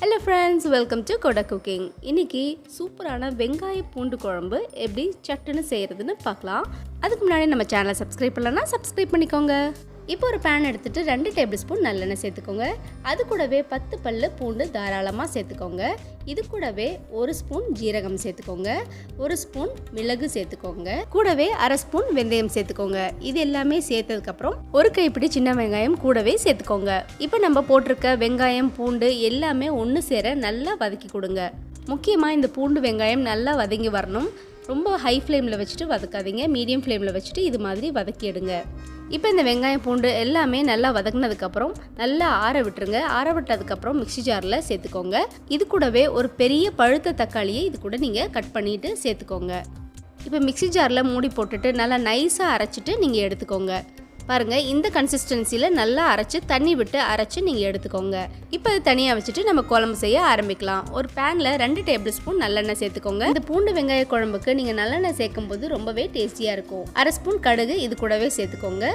Hello friends welcome to Kodai cooking இன்னைக்கு சூப்பரான வெங்காய பூண்டு குழம்பு எப்படி சட்டுன்னு செய்கிறதுன்னு பார்க்கலாம். அதுக்கு முன்னாடி நம்ம சேனலை சப்ஸ்கிரைப் பண்ணலன்னா சப்ஸ்கிரைப் பண்ணிக்கோங்க. இப்போ ஒரு பேன் எடுத்துகிட்டு ரெண்டு டேபிள் ஸ்பூன் நல்லெண்ணெய் சேர்த்துக்கோங்க. அது கூடவே பத்து பல்லு பூண்டு தாராளமாக சேர்த்துக்கோங்க. இது கூடவே ஒரு ஸ்பூன் ஜீரகம் சேர்த்துக்கோங்க. ஒரு ஸ்பூன் மிளகு சேர்த்துக்கோங்க. கூடவே அரை ஸ்பூன் வெந்தயம் சேர்த்துக்கோங்க. இது எல்லாமே சேர்த்ததுக்கப்புறம் ஒரு கைப்பிடி சின்ன வெங்காயம் கூடவே சேர்த்துக்கோங்க. இப்போ நம்ம போட்டிருக்க வெங்காயம் பூண்டு எல்லாமே ஒன்று சேர நல்லா வதக்கி கொடுங்க. முக்கியமாக இந்த பூண்டு வெங்காயம் நல்லா வதங்கி வரணும். ரொம்ப ஹை ஃப்ளேமில் வச்சுட்டு வதக்காதீங்க. மீடியம் ஃப்ளேமில் வச்சுட்டு இது மாதிரி வதக்கி எடுங்க. இப்போ இந்த வெங்காயம் பூண்டு எல்லாமே நல்லா வதக்குனதுக்கப்புறம் நல்லா ஆற விட்டுருங்க. ஆற விட்டதுக்கப்புறம் மிக்ஸி ஜாரில் சேர்த்துக்கோங்க. இது கூடவே ஒரு பெரிய பழுத்த தக்காளியை இது கூட நீங்கள் கட் பண்ணிட்டு சேர்த்துக்கோங்க. இப்போ மிக்ஸி ஜாரில் மூடி போட்டுட்டு நல்லா நைஸாக அரைச்சிட்டு நீங்கள் எடுத்துக்கோங்க. பாருங்கள் இந்த கன்சிஸ்டன்சியில் நல்லா அரைச்சி தண்ணி விட்டு அரைச்சி நீங்கள் எடுத்துக்கோங்க. இப்போ இது தனியாக வச்சுட்டு நம்ம குழம்பு செய்ய ஆரம்பிக்கலாம். ஒரு பேனில் ரெண்டு டேபிள் ஸ்பூன் நல்லெண்ணெய் சேர்த்துக்கோங்க. இந்த பூண்டு வெங்காய குழம்புக்கு நீங்கள் நல்லெண்ணெய் சேர்க்கும் போது ரொம்பவே டேஸ்டியாக இருக்கும். அரை ஸ்பூன் கடுகு இது கூடவே சேர்த்துக்கோங்க.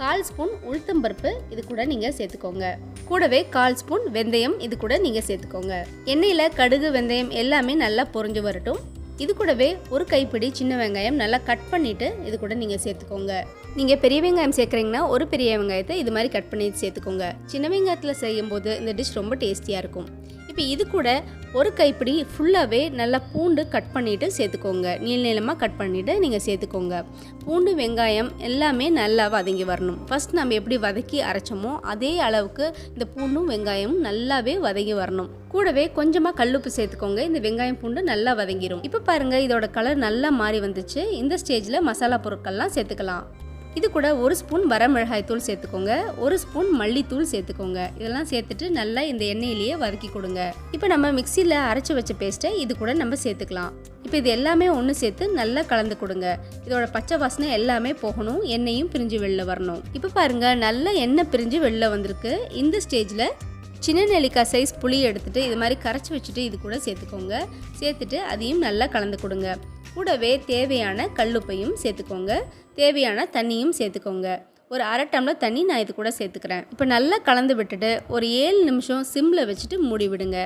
கால் ஸ்பூன் உளுத்தம்பருப்பு இது கூட நீங்கள் சேர்த்துக்கோங்க. கூடவே கால் ஸ்பூன் வெந்தயம் இது கூட நீங்கள் சேர்த்துக்கோங்க. எண்ணெயில் கடுகு வெந்தயம் எல்லாமே நல்லா பொரிஞ்சு வரட்டும். இது கூடவே ஒரு கைப்பிடி சின்ன வெங்காயம் நல்லா கட் பண்ணிவிட்டு இது கூட நீங்கள் சேர்த்துக்கோங்க. நீங்கள் பெரிய வெங்காயம் சேர்க்குறீங்கன்னா ஒரு பெரிய வெங்காயத்தை இது மாதிரி கட் பண்ணி சேர்த்துக்கோங்க. சின்ன வெங்காயத்தில் செய்யும்போது இந்த டிஷ் ரொம்ப டேஸ்டியாக இருக்கும். இப்போ இது கூட ஒரு கைப்பிடி ஃபுல்லாகவே நல்லா பூண்டு கட் பண்ணிவிட்டு சேர்த்துக்கோங்க. நீள் நீளமாக கட் பண்ணிவிட்டு நீங்கள் சேர்த்துக்கோங்க. பூண்டு வெங்காயம் எல்லாமே நல்லா வதங்கி வரணும். ஃபஸ்ட் நம்ம எப்படி வதக்கி அரைச்சோமோ அதே அளவுக்கு இந்த பூண்டும் வெங்காயமும் நல்லாவே வதங்கி வரணும். கூடவே கொஞ்சமாக கல்லுப்பு சேர்த்துக்கோங்க. இந்த வெங்காயம் பூண்டு நல்லா வதங்கிரும். இப்போ பாருங்கள் இதோட கலர் நல்லா மாறி வந்துச்சு. இந்த ஸ்டேஜில் மசாலா பொருட்கள்லாம் சேர்த்துக்கலாம். இது கூட ஒரு ஸ்பூன் வரமிளகாய் தூள் சேர்த்துக்கோங்க. ஒரு ஸ்பூன் மல்லித்தூள் சேர்த்துக்கோங்க. இதெல்லாம் சேர்த்துட்டு நல்லா இந்த எண்ணெயிலேயே வதக்கி கொடுங்க. இப்போ நம்ம மிக்சியில் அரைச்சி வச்ச பேஸ்ட்டை இது கூட நம்ம சேர்த்துக்கலாம். இப்போ இது எல்லாமே ஒன்று சேர்த்து நல்லா கலந்து கொடுங்க. இதோட பச்சை வாசனை எல்லாமே போகணும். எண்ணெயும் பிரிஞ்சு வெளில வரணும். இப்போ பாருங்க நல்லா எண்ணெய் பிரிஞ்சு வெளில வந்திருக்கு. இந்த ஸ்டேஜில் சின்ன நெல்லிக்காய் சைஸ் புளி எடுத்துகிட்டு இது மாதிரி கரைச்சி வச்சுட்டு இது கூட சேர்த்துக்கோங்க. சேர்த்துட்டு அதையும் நல்லா கலந்து கொடுங்க. கூடவே தேவையான கல்லுப்பையும் சேர்த்துக்கோங்க. தேவையான தண்ணியும் சேர்த்துக்கோங்க. ஒரு அரை டம்ளர் தண்ணி நான் இது கூட சேர்த்துக்கிறேன். இப்போ நல்லா கலந்து விட்டுட்டு ஒரு ஏழு நிமிஷம் சிம்மில் வச்சுட்டு மூடி விடுங்க.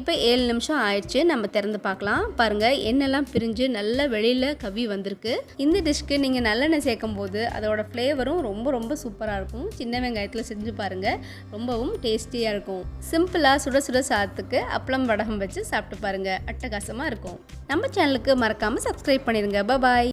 இப்போ ஏழு நிமிஷம் ஆயிடுச்சு. நம்ம திறந்து பார்க்கலாம். பாருங்கள் எண்ணெய்லாம் பிரிஞ்சு நல்லா வெளியில் கவி வந்திருக்கு. இந்த டிஷ்க்கு நீங்கள் நல்லெண்ணெய் சேர்க்கும் போது அதோட ஃப்ளேவரும் ரொம்ப ரொம்ப சூப்பராக இருக்கும். சின்ன வெங்காயத்தில் செஞ்சு பாருங்கள் ரொம்பவும் டேஸ்டியாக இருக்கும். சிம்பிளாக சுட சுட சாதத்துக்கு அப்பளம் வடகம் வச்சு சாப்பிட்டு பாருங்கள் அட்டகாசமாக இருக்கும். நம்ம சேனலுக்கு மறக்காமல் சப்ஸ்கிரைப் பண்ணிடுங்க பாய்